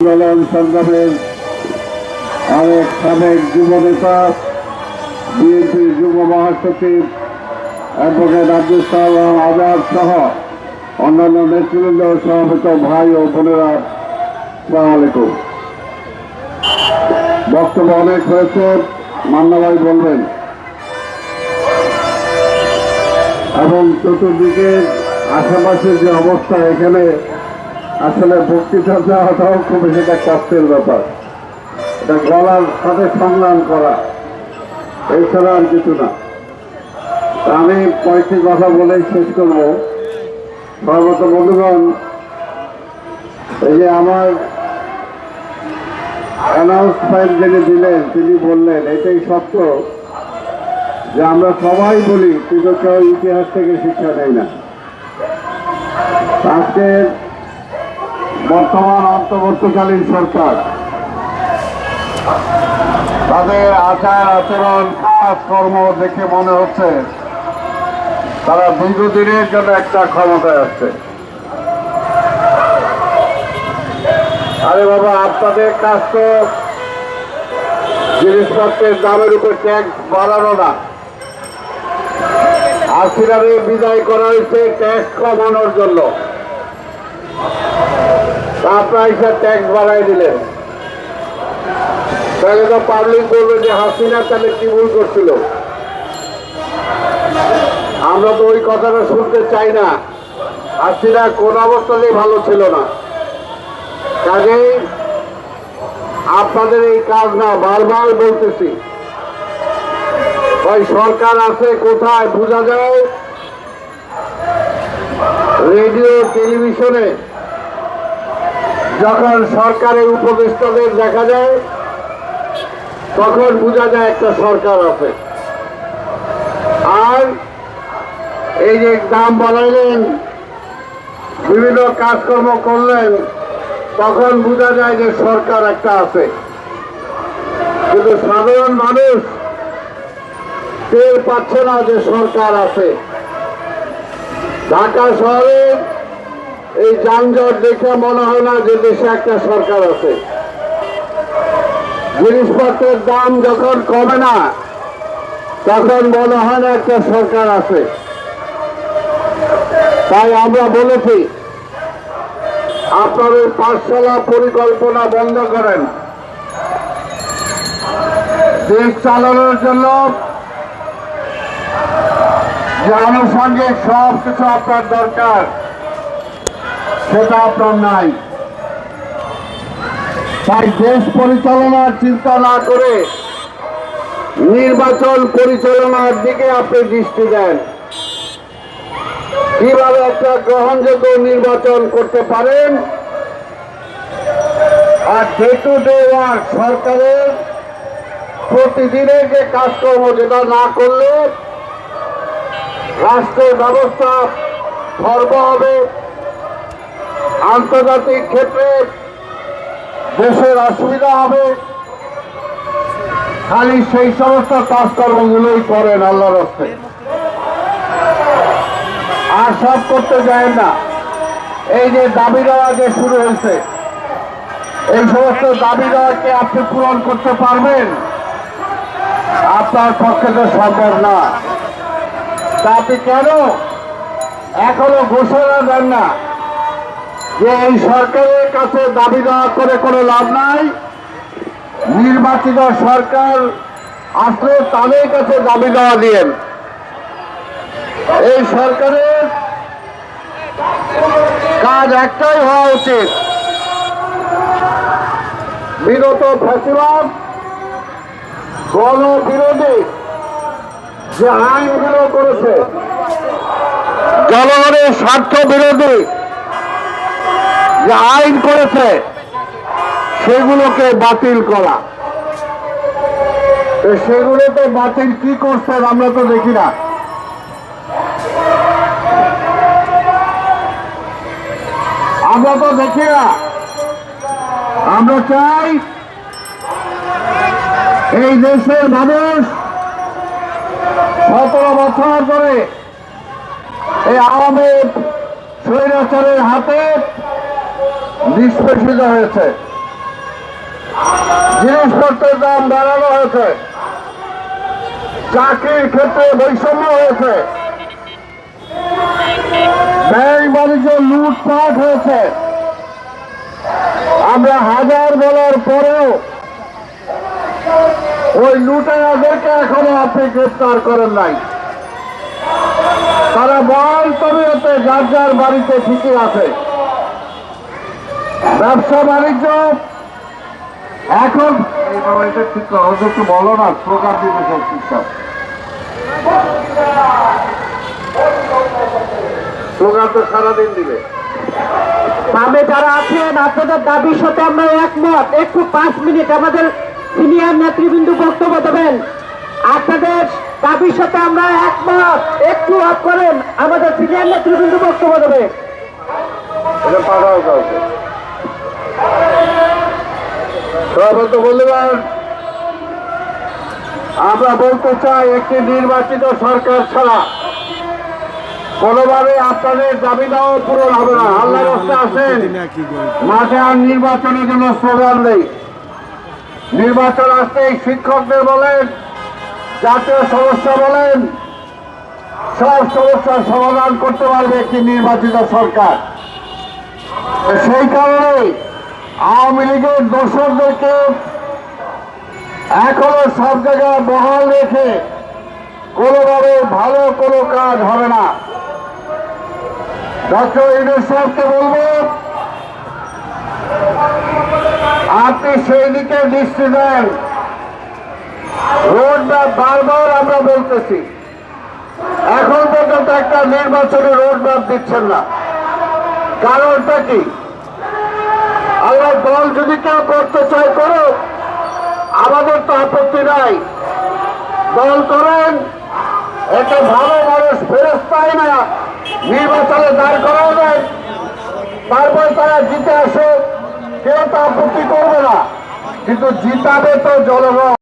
আন্দোলন সংগ্রামের আরেক সাবেক যুব নেতা বিএনপির যুব মহাসচিব অ্যাডভোকেট আব্দুল সালাম আজাদ সহ অন্যান্য নেতৃবৃন্দ সমাবেত ভাই ও বোনেরা আলাইকুম। বক্তব্য অনেক হয়েছে মান্না ভাই বলবেন। এবং চতুর্দিকে আশেপাশের যে অবস্থা এখানে আসলে বক্তৃতা দেওয়াটাও খুব একটা কষ্টের ব্যাপার। এটা গলার সাথে সংগ্রাম করা এছাড়া আর কিছু না। আমি কয়েকটি কথা বলে শেষ করব। সর্বত বন্ধুগণ, এই যে আমার অ্যানাউন্সমেন্ট যিনি দিলেন, তিনি বললেন, এটাই সত্য যে আমরা সবাই বলি, কিন্তু কেউ ইতিহাস থেকে শিক্ষা নেই না। আজকে বর্তমান অন্তর্বর্তীকালীন সরকার। তাদের আচার আচরণ, কাজ কর্ম দেখে মনে হচ্ছে তারা দীর্ঘদিনের জন্য একটা ক্ষমতায় আসছে আরে বাবা, আপনাদের কাজ তো জিনিসপত্রের দামের উপর ট্যাক্স বাড়ানো না। আশিরারে বিদায় করা হয়েছে ট্যাক্স কমানোর জন্য। আপনারা এসে ট্যাক্স বাড়াই দিলেন। তাহলে তো পাবলিক বলবে যে হাসিনা তাহলে কি ভুল করছিল? আমরা তো ওই কথাটা শুনতে চাই না। হাসিনা কোন অবস্থাতেই ভালো ছিল না। কাজেই আপনাদের এই কাজ না, বারবার বলতেছি। ওই সরকার আছে কোথায়, বোঝা যায়? রেডিও, টেলিভিশনে। যখন সরকারের উপদেষ্টাদের দেখা যায়, তখন বোঝা যায় একটা সরকার আছে। আর এই যে দাম বাড়াইলেন, বিভিন্ন কাজকর্ম করলেন, তখন বোঝা যায় যে সরকার একটা আছে। কিন্তু সাধারণ মানুষ টের পাচ্ছে না যে সরকার আছে। ঢাকা শহরে এই যানজট দেখে মনে হয় না যে দেশে একটা সরকার আছে। জিনিসপত্রের দাম যখন কমে না, তখন মনে হয় না একটা সরকার আছে। তাই আমরা বলেছি, আপনাদের পাঠশালা পরিকল্পনা বন্ধ করেন। দেশ চালানোর জন্য যে আনুষঙ্গিক সব কিছু আপনার দরকার। সেটা আপনার নাই। তাই দেশ পরিচালনার চিন্তা না করে নির্বাচন পরিচালনার দিকে আপনি দৃষ্টি দেন। কীভাবে একটা গ্রহণযোগ্য নির্বাচন করতে পারেন? আর ডে টু ডে ওয়ার্ক সরকারের প্রতিদিনের যে কাজকর্ম যেটা না করলে রাষ্ট্রের ব্যবস্থা ধর্ম হবে। আন্তর্জাতিক ক্ষেত্রে দেশের অসুবিধা হবে। খালি সেই সমস্ত কাজকর্মগুলোই করেন আল্লাহর হস্তে। আর সব করতে যায় না। এই যে দাবি দেওয়া যে শুরু হয়েছে, এই সমস্ত দাবি দেওয়াকে আপনি পূরণ করতে পারবেন? আপনার পক্ষে তো সম্ভব না। তা আপনি কেন এখনও ঘোষণা দেন না? যে এই সরকারের কাছে দাবি দেওয়া করে কোনো লাভ নাই। নির্বাচিত সরকার আসলে তাদের কাছে দাবি দেওয়া দিয়েন এই সরকারের কাজ একটাই হওয়া উচিত। বিগত ফ্যাসিবাদ গণবিরোধী যে আইনগুলো করেছে, জনগণের স্বার্থ বিরোধী যে আইন করেছে, সেগুলোকে বাতিল করা। সেগুলো তো বাতিল কি করছেন আমরা তো দেখি না। আমরা তো দেখি না। আমরা চাই এই দেশের মানুষ সতেরো বছর ধরে এই আওয়ামী স্বৈরাচারের হাতে নিষ্পেষিত হয়েছে। জিনিসপত্রের দাম বাড়ানো হয়েছে। চাকরির ক্ষেত্রে বৈষম্য হয়েছে। ব্যয় বাণিজ্য লুটপাট হয়েছে। আমরা হাজার বলার পরেও ওই লুটেরাদেরকে এখনও আপনি গ্রেফতার করেন নাই। তারা বল তবিয়তে যার যার বাড়িতে ঠিকই আছে। ব্যবসা বাণিজ্য। এখন এটা ঠিক একটু বলো না প্রকার দিতে সব ঠিকঠাক স্লোগান তো সারাদিন দিবে। বামে যারা আছেন আপনাদের দাবির সাথে আমরা একমত। একটু পাঁচ মিনিট আমাদের সিনিয়র নেতৃবৃন্দ বক্তব্য দেবেন। আপনাদের দাবির সাথে আমরা একমত। একটু করেন আমাদের সিনিয়র নেতৃবৃন্দ বক্তব্য দেবে। এটা পাঠাও কাউকে। সভাপতি বললেন আমরা বলতে চাই একটি নির্বাচিত সরকার ছাড়া কোনোভাবে আপনাদের দাবি পূরণ হবে না। আল্লাহ রাস্তা আসেন, মাঠে আর নির্বাচনের জন্য স্লোগান নেই নির্বাচন আসতেই শিক্ষকদের বলেন, জাতীয় সমস্যা বলেন, সব সমস্যার সমাধান করতে পারবে একটি নির্বাচিত সরকার। সেই কারণে আওয়ামী লীগের দোষরদেরকে এখনও সব জায়গায় বহাল রেখে কোনোভাবে ভালো কোনো কাজ হবে না। ডক্টর ইউনুস সাহেবকে বলব, আপনি সেই দিকে দৃষ্টি দেন রোড ম্যাপ বারবার আমরা বলতেছি। এখন পর্যন্ত একটা নির্বাচনী রোড ম্যাপ দিচ্ছেন না। কারণটা কি? আল্লাহ দল যদি কেউ করতে চায়, করুক। আমাদের তো আপত্তি নাই। দল করেন একটা ভালো মানুষ ফেরত পায় না। নির্বাচনে দাঁড় করা দেয় তারপর তারা জিতে আসে কেউ তো আপত্তি করবে না। কিন্তু জিতাবে তো জনগণ।